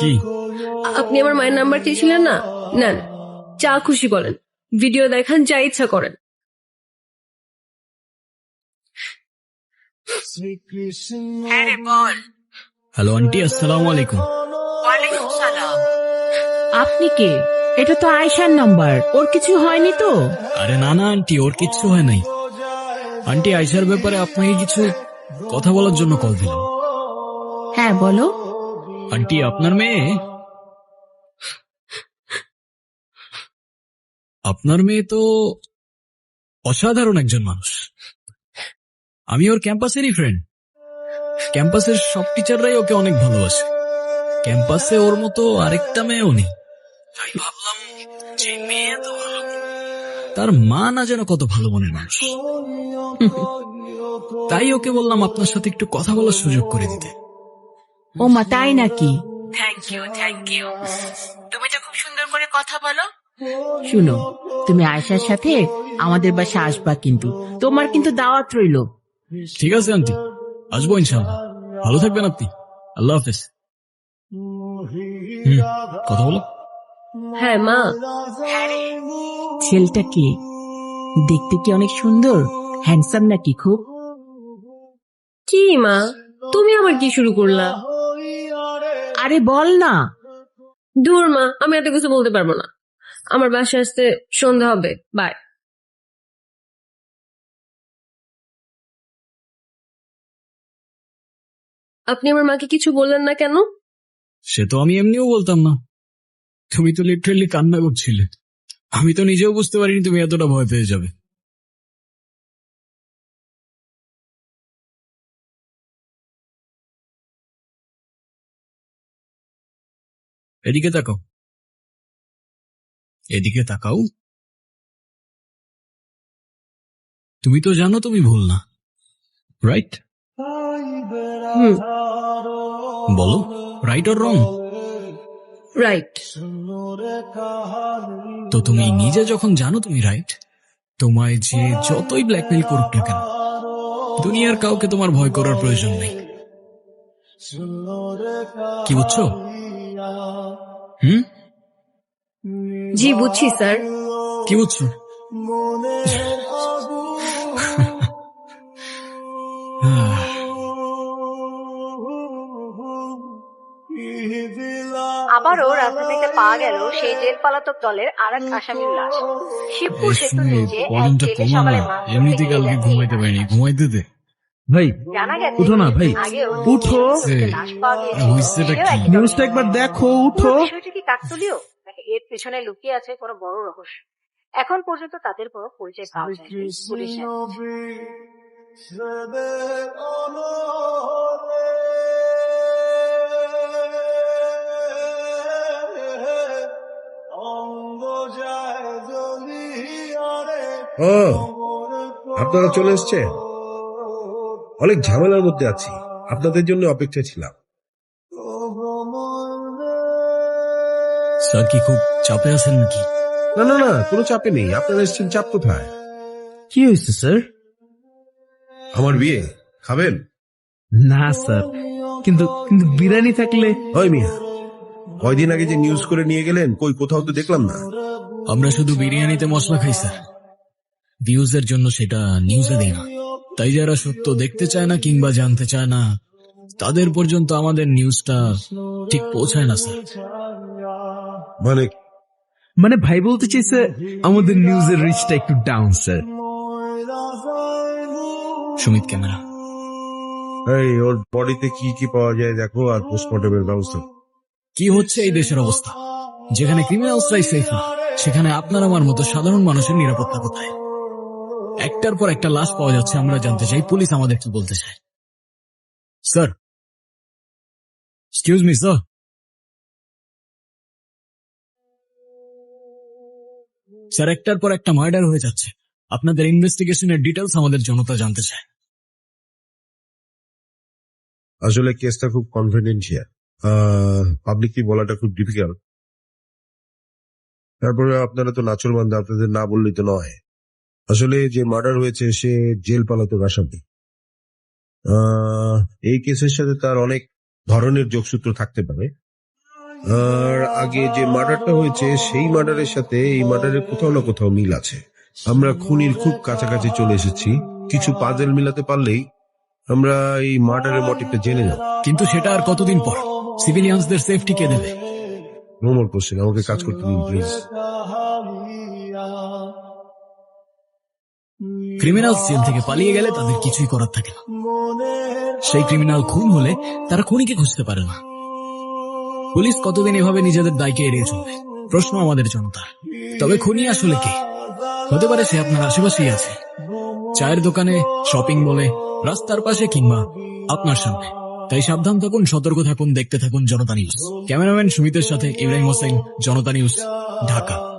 কি? আপনি আমার মায়ের নাম্বার চেয়েছিলেন না? নেন যা খুশি বলেন। ভিডিও দেখান যা ইচ্ছা করেন। হ্যাঁ হ্যালো আন্টি আসসালামু আলাইকুম। আপনি কে? এটা তো আয়শার নাম্বার। ওর কিছু হয়নি তো? আরে না না আন্টি ওর কিছু হয় নাই। আন্টি আইসার ব্যাপারে আপনাকে কিছু কথা বলার জন্য কল দিলাম। হ্যাঁ বলো। আন্টি, আপনার মেয়ে? আপনার মেয়ে তো অসাধারণ একজন মানুষ। আমি ওর ক্যাম্পাসেরই ফ্রেন্ড ক্যাম্পাসের সব টিচাররাই ওকে অনেক ভালোবাসে। ক্যাম্পাসে ওর মতো আরেকটা মেয়েও নেই। ভাবলাম মেয়ে তার মা না যেন কত ভালো মনের মানুষ। তাই ওকে বললাম আপনার সাথে একটু কথা বলার সুযোগ করে দিতে। ও মা তাই নাকি? থ্যাংক ইউ থ্যাংক ইউ তুমি তো খুব সুন্দর করে কথা বলো। শুনো তুমি আয়শার সাথে আমাদের বাসা আসবা কিন্তু। তোমার কিন্তু দাওয়াত রইল ঠিক আছে আন্টি। আসব ইনশাল্লাহ ভালো থাকবেন আপনি। আল্লাহ হাফেজ। হুম কথা বলো। হ্যাঁ মা। হ্যাঁ রে ছেলেটা কে? দেখতে কি অনেক সুন্দর? হ্যান্ডসাম নাকি খুব? কি মা? তুমি আবার কি শুরু করলা? আরে বল না। দূর মা আমি এত কিছু বলতে পারব না। আমার বাসায় আসতে সন্ধ্যা হবে। বাই। আপনি আমার মাকে কিছু বললেন না কেন? সে তো আমি এমনিও বলতাম না। তুমি তো লিটারেলি কান্না করছিলে। আমি তো নিজেও বুঝতে পারিনি তুমি এতটা ভয় পেয়ে যাবে। এদিকে তাকাও। এদিকে তাকাও। তুমি তো জানো তুমি ভুল না। রাইট বলো রাইট অর রং রাইট তো তুমি নিজে যখন জানো তুমি রাইট তোমায় যে যতই ব্ল্যাকমেল করুক না কেন দুনিয়ার কাউকে তোমার ভয় করার প্রয়োজন নেই। কি বুঝছ? হুম? জি বুঝছি স্যার। কি বুঝছ? আবারও রাজধানীতে পাওয়া গেল সেই জেল পলাতক দলের আর এক আসামির লাশ। শিবপুর সেতুর রেশমি, নিচে এক জেলে সকালে এমনিতে কালকে ঘুমাইতে পারিনি। ঘুমাইতে দে। ভাই উঠো না, ভাই। উঠো। জেলে লাশ পাওয়া গিয়েছিল। হইছেটা সেও কি? একই নিউজটা একবার দেখো উঠো কি নাকি এর পেছনে লুকিয়ে আছে কোনো বড় রহস্য এখন পর্যন্ত তাদের কোনো পরিচয় পাওয়া ও আপনারা চলে এসছে অনেক ঝামেলার মধ্যে আছি। আপনাদের জন্য অপেক্ষা ছিলাম। স্যার কি খুব চাপে আছেন নাকি? না না না কোনো চাপে নেই। আপনারা এসছেন চাপ কোথায়? কি হয়েছে স্যার? আমার বিয়ে। খাবেন? না স্যার। কিন্তু কিন্তু বিরিয়ানি থাকলে ওই মিয়া কয়দিন আগে যে নিউজ করে নিয়ে গেলেন কই কোথাও তো দেখলাম না। আমরা শুধু বিরিয়ানিতে মশলা খাই স্যার। ভিউজের জন্য সেটা নিউজে দিই না। তাই যারা সত্য দেখতে চায় না কিংবা জানতে চায় না তাদের পর্যন্ত আমাদের নিউজটা ঠিক পৌঁছায় না স্যার। মানে? মানে ভাই বলতে চাইছে আমাদের নিউজের রিচটা একটু ডাউন স্যার। সুমিত ক্যামেরা। এই ওর বডিতে কি কি পাওয়া যায় দেখো আর পোস্টমর্টমের ব্যবস্থা। কি হচ্ছে এই দেশের অবস্থা? যেখানে ক্রিমিনালসরাই সেফ না সেখানে আপনার আমার মতো সাধারণ মানুষের নিরাপত্তা কোথায়? একটার পর একটা লাশ পাওয়া যাচ্ছে, আমরা জানতে চাই, পুলিশ আমাদের কি বলতে চায়। Sir excuse me sir sir, একটার পর একটা মার্ডার হয়ে যাচ্ছে। আপনাদের ইনভেস্টিগেশনের ডিটেলস আমাদের জনতা জানতে চায়। আসলে কেসটা খুব কনফিডেন্সিয়াল পাবলিকলি বলাটা খুব ডিফিকাল্ট তারপরে আপনারা তো নাচর বান্ধা আপনাদের না বললেই তো নয়। আসলে যে মার্ডার হয়েছে সে জেল পালাতক আসামি। এই কেসের সাথে তার অনেক ধরনের যোগসূত্র থাকতে পারে। আর আগে যে মার্ডারটা হয়েছে সেই মার্ডারের সাথে এই মার্ডারের কোথাও না কোথাও মিল আছে। আমরা খুনির খুব কাছাকাছি চলে এসেছি। কিছু পাজেল মিলাতে পারলেই আমরা এই মার্ডারের মোটিভটা জেনে যাব কিন্তু সেটা আর কতদিন পর? সিভিলিয়ানসদের সেফটি কে দেবে? নোমর কোশ্চেন আমাকে কাজ করতে দিন প্লিজ ক্রিমিনাল জেল থেকে পালিয়ে গেলে তাদের কিছুই করার থাকে না। সেই ক্রিমিনাল খুন হলে তারা খুনিকে খুঁজতে পারে না। পুলিশ কতদিন এভাবে নিজেদের দায়কে এড়িয়ে চলবে? প্রশ্ন আমাদের জনতার। তবে খুনি আসলে কে? হতে পারে সে আপনার আশেপাশেই আছে। চায়ের দোকানে, শপিং মলে, রাস্তার পাশে কিংবা আপনার সামনে। তাই সাবধান থাকুন, সতর্ক থাকুন, দেখতে থাকুন জনতা নিউজ। ক্যামেরাম্যান সুমিতের সাথে ইব্রাহিম হোসেন, জনতা নিউজ, ঢাকা।